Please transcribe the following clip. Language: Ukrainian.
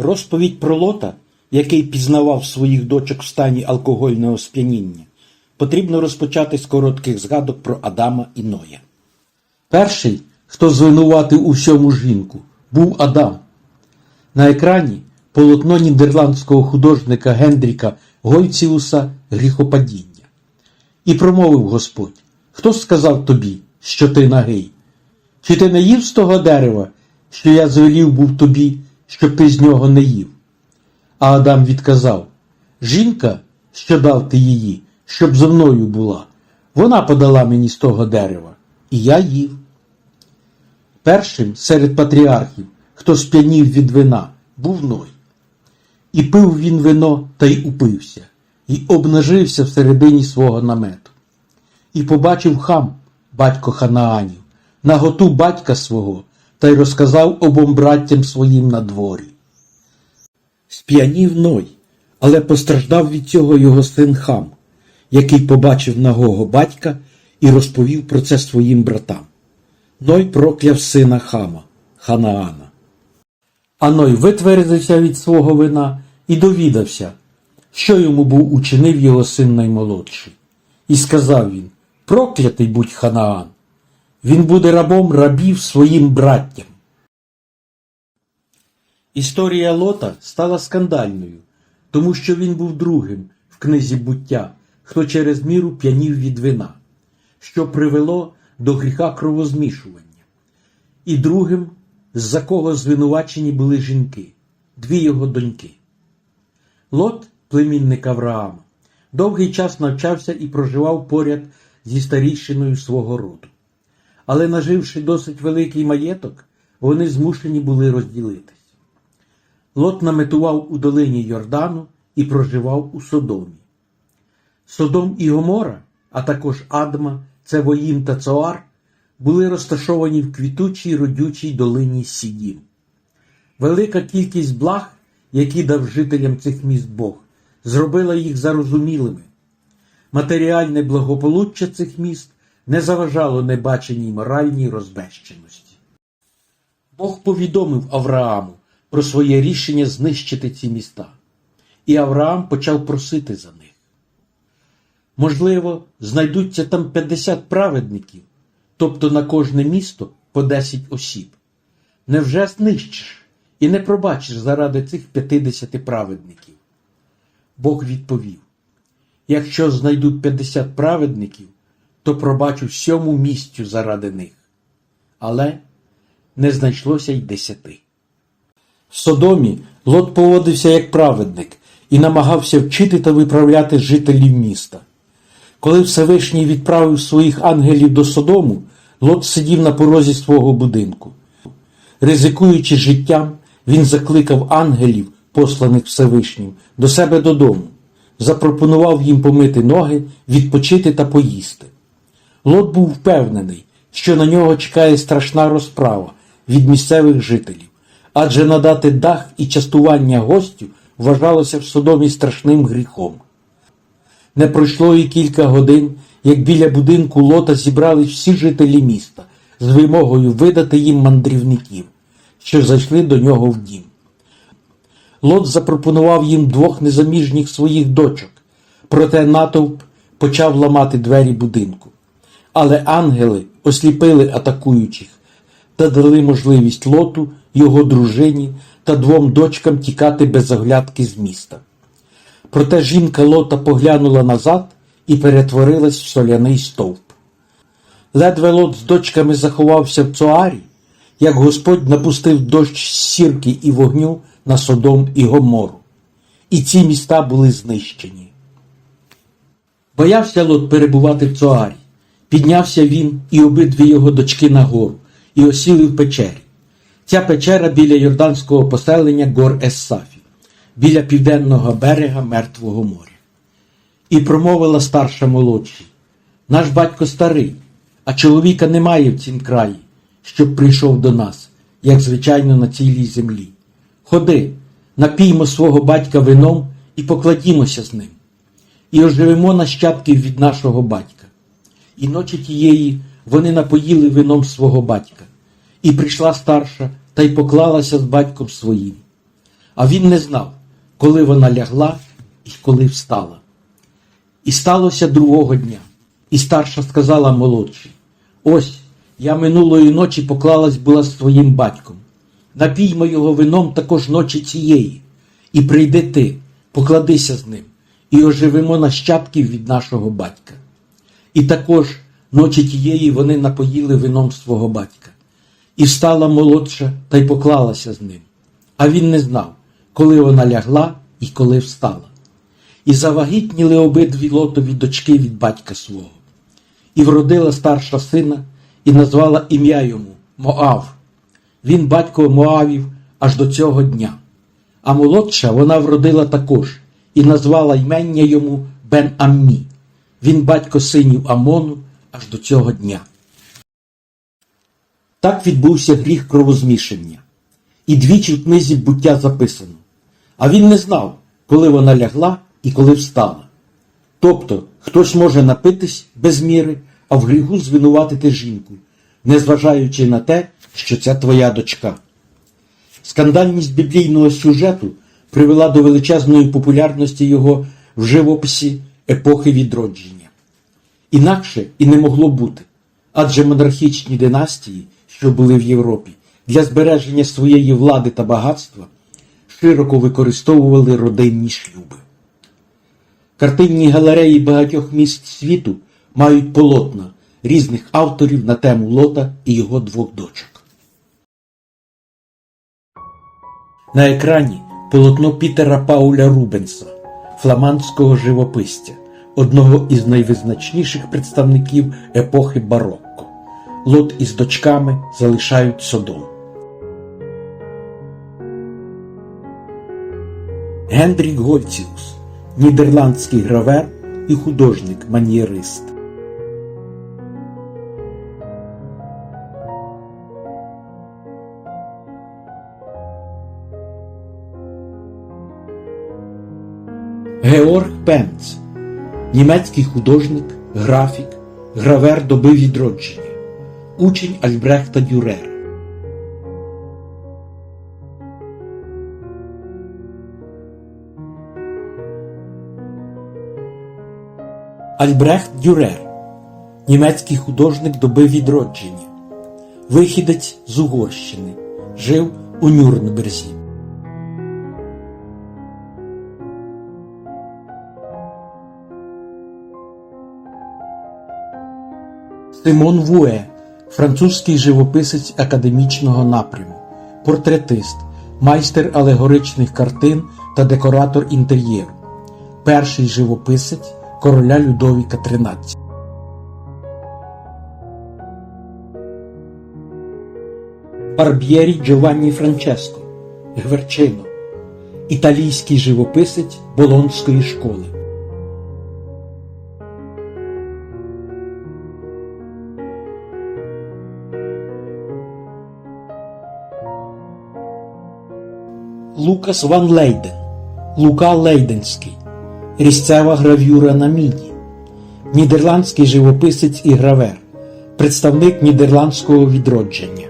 Розповідь про Лота, який пізнавав своїх дочок в стані алкогольного сп'яніння, потрібно розпочати з коротких згадок про Адама і Ноя. Перший, хто звинуватив у всьому жінку, був Адам. На екрані полотно нідерландського художника Гендріка Гойціуса Гріхопадіння. І промовив Господь: Хто сказав тобі, що ти нагий? Чи ти не їв з того дерева, що я звелів був тобі, щоб ти з нього не їв? А Адам відказав: Жінка, що дав ти її, щоб зо мною була, вона подала мені з того дерева, і я їв. Першим серед патріархів, хто сп'янів від вина, був Ной. І пив він вино та й упився, і обнажився всередині свого намету. І побачив хам, батько Ханаанів, наготу батька свого, та й розказав обом браттям своїм на дворі. Сп'янів Ной, але постраждав від цього його син хам, який побачив нагого батька і розповів про це своїм братам. Ной прокляв сина хама, Ханаана. А Ной витвердився від свого вина і довідався, що йому був учинив його син наймолодший. І сказав він: Проклятий будь Ханаан! Він буде рабом рабів своїм браттям. Історія Лота стала скандальною, тому що він був другим в книзі буття, хто через міру п'янів від вина, що привело до гріха кровозмішування, і другим, з-за кого звинувачені були жінки, дві його доньки. Лот, племінник Авраама, довгий час навчався і проживав поряд зі старійшиною свого роду. Але, наживши досить великий маєток, вони змушені були розділитись. Лот наметував у долині Йордану і проживав у Содомі. Содом і Гомора, а також Адма, Цевоїм та Цоар, були розташовані в квітучій родючій долині Сідім. Велика кількість благ, які дав жителям цих міст Бог, зробила їх зарозумілими. Матеріальне благополуччя цих міст не заважало небаченій моральній розбещеності. Бог повідомив Аврааму про своє рішення знищити ці міста, і Авраам почав просити за них. Можливо, знайдуться там 50 праведників, тобто на кожне місто по 10 осіб. Невже знищиш і не пробачиш заради цих 50 праведників? Бог відповів: Якщо знайду 50 праведників, то пробачу всьому місцю заради них. Але не знайшлося й десяти. В Содомі Лот поводився як праведник і намагався вчити та виправляти жителів міста. Коли Всевишній відправив своїх ангелів до Содому, Лот сидів на порозі свого будинку. Ризикуючи життям, він закликав ангелів, посланих Всевишнім, до себе додому, запропонував їм помити ноги, відпочити та поїсти. Лот був впевнений, що на нього чекає страшна розправа від місцевих жителів, адже надати дах і частування гостю вважалося в Содомі страшним гріхом. Не пройшло і кілька годин, як біля будинку лота зібрались всі жителі міста з вимогою видати їм мандрівників, що зайшли до нього в дім. Лот запропонував їм двох незаміжніх своїх дочок, проте натовп почав ламати двері будинку. Але ангели осліпили атакуючих та дали можливість лоту, його дружині та двом дочкам тікати без оглядки з міста. Проте жінка лота поглянула назад і перетворилась в соляний стовп. Ледве лот з дочками заховався в цоарі, як Господь напустив дощ сірки і вогню на Содом і Гомору. І ці міста були знищені. Боявся лот перебувати в цоарі. Піднявся він і обидві його дочки на гору, і осіли в печері. Ця печера біля Йорданського поселення гор Ессафі, біля південного берега Мертвого моря. І промовила старша молодшій, наш батько старий, а чоловіка немає в цім краї, щоб прийшов до нас, як звичайно на цілій землі. Ходи, напіймо свого батька вином і покладімося з ним, і оживемо нащадків від нашого батька. І ночі тієї вони напоїли вином свого батька. І прийшла старша та й поклалася з батьком своїм. А він не знав, коли вона лягла і коли встала. І сталося другого дня. І старша сказала молодшій: Ось я минулої ночі поклалась була з твоїм батьком. Напіймо його вином також ночі цієї, і прийди ти, покладися з ним, і оживимо нащадків від нашого батька. І також ночі тієї вони напоїли вином свого батька. І встала молодша та й поклалася з ним. А він не знав, коли вона лягла і коли встала. І завагітніли обидві лотові дочки від батька свого. І вродила старша сина, і назвала ім'я йому Моав. Він батько Моавів аж до цього дня. А молодша вона вродила також і назвала ймення йому Бен Аммі. Він батько синів Амону аж до цього дня. Так відбувся гріх кровозмішання. І двічі в книзі буття записано. А він не знав, коли вона лягла і коли встала. Тобто, хтось може напитись без міри, а в гріху звинуватити жінку, незважаючи на те, що це твоя дочка. Скандальність біблійного сюжету привела до величезної популярності його в живописі епохи відродження. Інакше і не могло бути, адже монархічні династії, що були в Європі, для збереження своєї влади та багатства широко використовували родинні шлюби. Картинні галереї багатьох міст світу мають полотна різних авторів на тему Лота і його двох дочок. На екрані полотно Пітера Пауля Рубенса, фламандського живописця, одного із найвизначніших представників епохи барокко. Лот із дочками залишають Содом. Гендрік Гольціус, нідерландський гравер і художник-маньєрист. Георг Пенц, німецький художник, графік, гравер доби відродження, учень Альбрехта Дюрера. Альбрехт Дюрер, німецький художник доби відродження, вихідець з Угорщини, жив у Нюрнберзі. Симон Вуе, французький живописець академічного напряму, портретист, майстер алегоричних картин та декоратор інтер'єру, перший живописець короля Людовіка XIII. Барб'єрі Джованні Франческо, Гверчино, італійський живописець Болонської школи. Лукас Ван Лейден, Лука Лейденський, різцева гравюра на міні, нідерландський живописець і гравер, представник нідерландського відродження.